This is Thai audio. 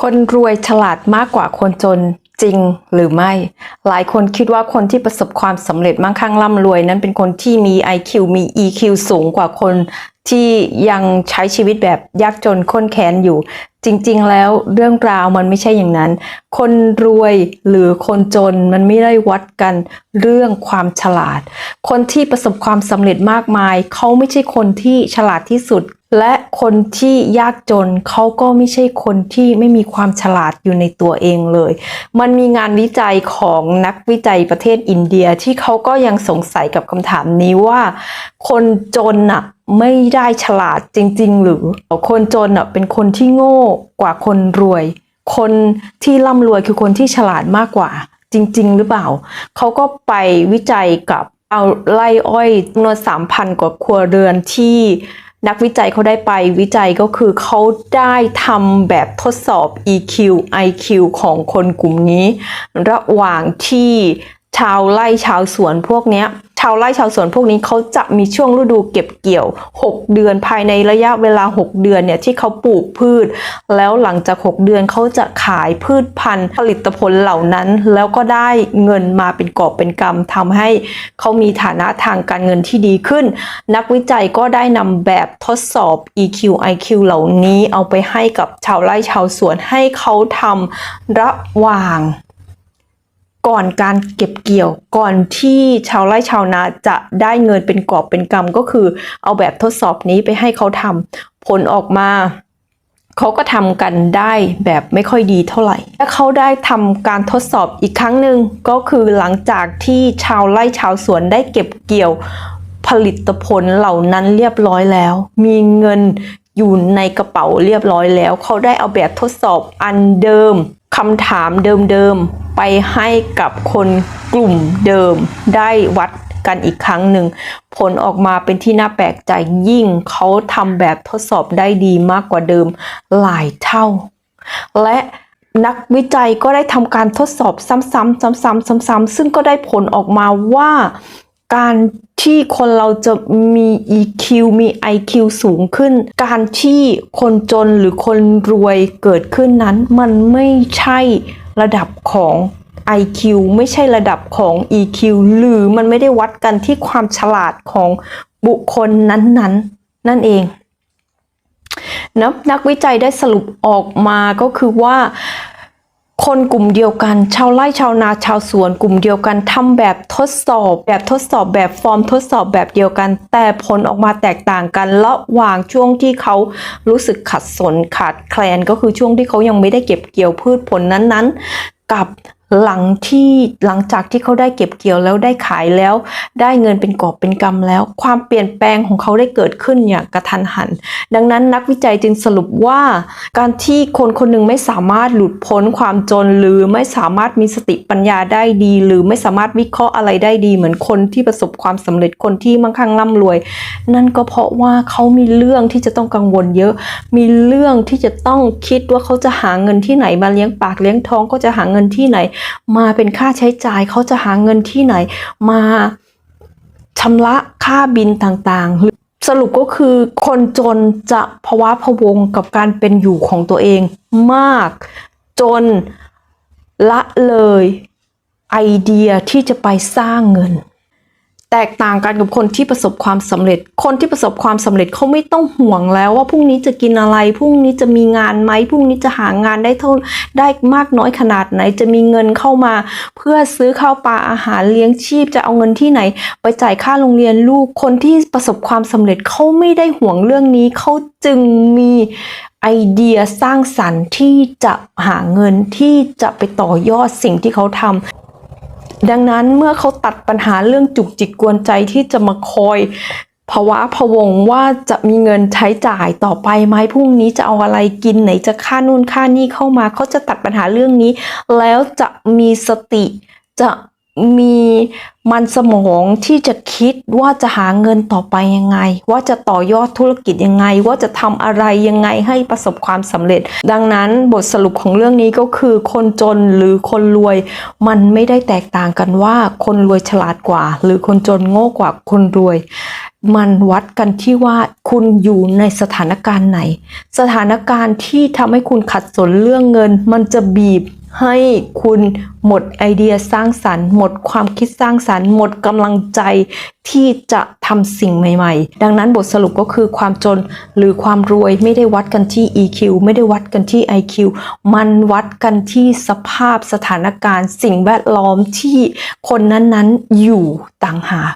คนรวยฉลาดมากกว่าคนจนจริงหรือไม่ หลายคนคิดว่าคนที่ประสบความสำเร็จมั่งคั่งร่ำรวย นั้นเป็นคนที่มี IQ มี EQ สูงกว่าคน ที่ยังใช้ชีวิตแบบยากจนข้นแค้นอยู่ จริง ๆ แล้วเรื่องราวมันไม่ใช่อย่างนั้น คนรวยหรือคนจนมันไม่ได้วัดกันเรื่องความฉลาด คนที่ประสบความสำเร็จมากมาย เขาไม่ใช่คนที่ฉลาดที่สุด และคนที่ยากจนเขาก็ไม่ใช่คนที่ไม่มีความฉลาดอยู่ในตัวเองเลย มันมีงานวิจัยของนักวิจัยประเทศอินเดียที่เขาก็ยังสงสัยกับคำถามนี้ว่า คนจนน่ะ ไม่ได้ฉลาดจริง ๆ หรือคนจนเป็นคนที่โง่กว่าคนรวย คนที่ร่ำรวยคือคนที่ฉลาดมากกว่า จริง ๆ หรือเปล่า เขาก็ไปวิจัยกับเอาไล่อ้อยจำนวนสามพันกว่าครัวเรือนที่นักวิจัยเขาได้ไปวิจัยก็คือเขาได้ทำแบบทดสอบ EQ IQ ของคนกลุ่มนี้ ระหว่างที่ชาวไร่ชาวสวนพวกเนี้ย ชาวไร่ชาวสวนพวกนี้เขาจะมีช่วงฤดูเก็บเกี่ยว 6 เดือนภายในระยะเวลา 6 เดือนเนี่ยที่เขาปลูกพืช แล้วหลังจาก 6 เดือนเขาจะขายพืชพันธุ์ผลิตผลเหล่านั้น แล้วก็ได้เงินมาเป็นกอบเป็นกำทำให้เขามีฐานะทางการเงินที่ดีขึ้น นักวิจัยก็ได้นำแบบทดสอบ EQ IQ เหล่านี้เอาไปให้กับชาวไร่ชาวสวนให้เขาทำระหว่าง ก่อนการเก็บเกี่ยวก่อนที่ชาวไร่ชาวนาจะได้เงินเป็นกอบเป็นกำก็คือ เอาแบบทดสอบนี้ไปให้เขาทำผลออกมาเขาก็ทำกันได้แบบไม่ค่อยดีเท่าไหร่และเขาได้ทำการทดสอบอีกครั้งหนึ่งก็คือหลังจากที่ชาวไร่ชาวสวนได้เก็บเกี่ยวผลิตผลเหล่านั้นเรียบร้อยแล้ว มีเงิน อยู่ในกระเป๋าเรียบร้อยแล้ว เขาได้เอาแบบทดสอบอันเดิมคำถามเดิมๆไปให้กับคนกลุ่มเดิมได้วัดกันอีกครั้งหนึ่ง ผลออกมาเป็นที่น่าแปลกใจยิ่งเขาทำแบบทดสอบได้ดีมากกว่าเดิมหลายเท่า และนักวิจัยก็ได้ทำการทดสอบซ้ำๆซ้ำๆซ้ำๆซึ่งก็ได้ผลออกมาว่า การที่คนเราจะมี EQ มี IQ สูงขึ้น การที่คนจนหรือคนรวยเกิดขึ้นนั้น มันไม่ใช่ระดับของ IQ ไม่ใช่ระดับของ EQ หรือมันไม่ได้วัดกันที่ความฉลาดของบุคคลนั้นๆนั่นเองนะนักวิจัยได้สรุปออกมาก็คือว่า คนกลุ่มเดียวกัน ชาวไร่ชาวนาชาวสวนกลุ่มเดียวกันทำแบบทดสอบ แบบทดสอบแบบฟอร์มทดสอบแบบเดียวกัน แต่ผลออกมาแตกต่างกันระหว่างช่วงที่เขารู้สึกขัดสนขาดแคลนก็คือช่วงที่เขายังไม่ได้เก็บเกี่ยวพืชผลนั้นๆ กับ หลังที่หลังจากที่เขาได้เก็บเกี่ยวแล้วได้ขายแล้ว ได้เงินเป็นกอบเป็นกำแล้ว ความเปลี่ยนแปลงของเขาได้เกิดขึ้นอย่างกระทันหัน ดังนั้นนักวิจัยจึงสรุปว่า การที่คนคนหนึ่งไม่สามารถหลุดพ้นความจนหรือไม่สามารถมีสติปัญญาได้ดี หรือไม่สามารถวิเคราะห์อะไรได้ดี เหมือนคนที่ประสบความสำเร็จคนที่มั่งคั่งร่ำรวย นั่นก็เพราะว่าเขามีเรื่องที่จะต้องกังวลเยอะ มีเรื่องที่จะต้องคิดว่าเขาจะหาเงินที่ไหนมาเลี้ยงปากเลี้ยงท้องก็จะหาเงินที่ไหนมาเป็นค่าใช้จ่ายเขาจะหาเงินที่ไหน มาชำระค่าบินต่างๆ สรุปก็คือคนจนจะภาวะพวงกับการเป็นอยู่ของตัวเองมาก จนละเลยไอเดียที่จะไปสร้างเงิน แตกต่างกันกับคนที่ประสบความสำเร็จ คนที่ประสบความสำเร็จเขาไม่ต้องห่วงแล้วว่าพรุ่งนี้จะกินอะไร พรุ่งนี้จะมีงานไหมพรุ่งนี้จะหางานได้เท่าได้มากน้อยขนาดไหน จะมีเงินเข้ามา เพื่อซื้อข้าวปลาอาหารเลี้ยงชีพ จะเอาเงินที่ไหน ไปจ่ายค่าโรงเรียนลูก คนที่ประสบความสำเร็จเขาไม่ได้ห่วงเรื่องนี้เขาจึงมีไอเดียสร้างสรรค์ที่จะหาเงินที่จะไปต่อยอดสิ่งที่เขาทำ ดังนั้นเมื่อเขาตัดปัญหาเรื่องจุกจิกกวนใจที่จะมาคอยภาวะพวงว่าจะมีเงินใช้จ่ายต่อไปไหมพรุ่งนี้จะเอาอะไรกินไหนจะค่านู่นค่านี่เข้ามาเขาจะตัดปัญหาเรื่องนี้ แล้วจะมีสติจะ มีมันสมองที่จะคิดว่าจะหาเงินต่อไปยังไง ว่าจะต่อยอดธุรกิจยังไง ว่าจะทำอะไรยังไงให้ประสบความสำเร็จ ดังนั้นบทสรุปของเรื่องนี้ก็คือ คนจนหรือคนรวย มันไม่ได้แตกต่างกันว่าคนรวยฉลาดกว่า หรือคนจนโง่กว่าคนรวย มันวัดกันที่ว่าคุณอยู่ในสถานการณ์ไหน สถานการณ์ที่ทำให้คุณขัดสนเรื่องเงิน มันจะบีบให้คุณหมดไอเดียสร้างสรรค์ หมดความคิดสร้างสรรค์ หมดกำลังใจที่จะทำสิ่งใหม่ๆ ดังนั้นบทสรุปก็คือความจนหรือความรวยไม่ได้วัดกันที่ EQ ไม่ได้วัดกันที่ IQ มันวัดกันที่สภาพสถานการณ์ สิ่งแวดล้อมที่คนนั้นๆอยู่ต่างหาก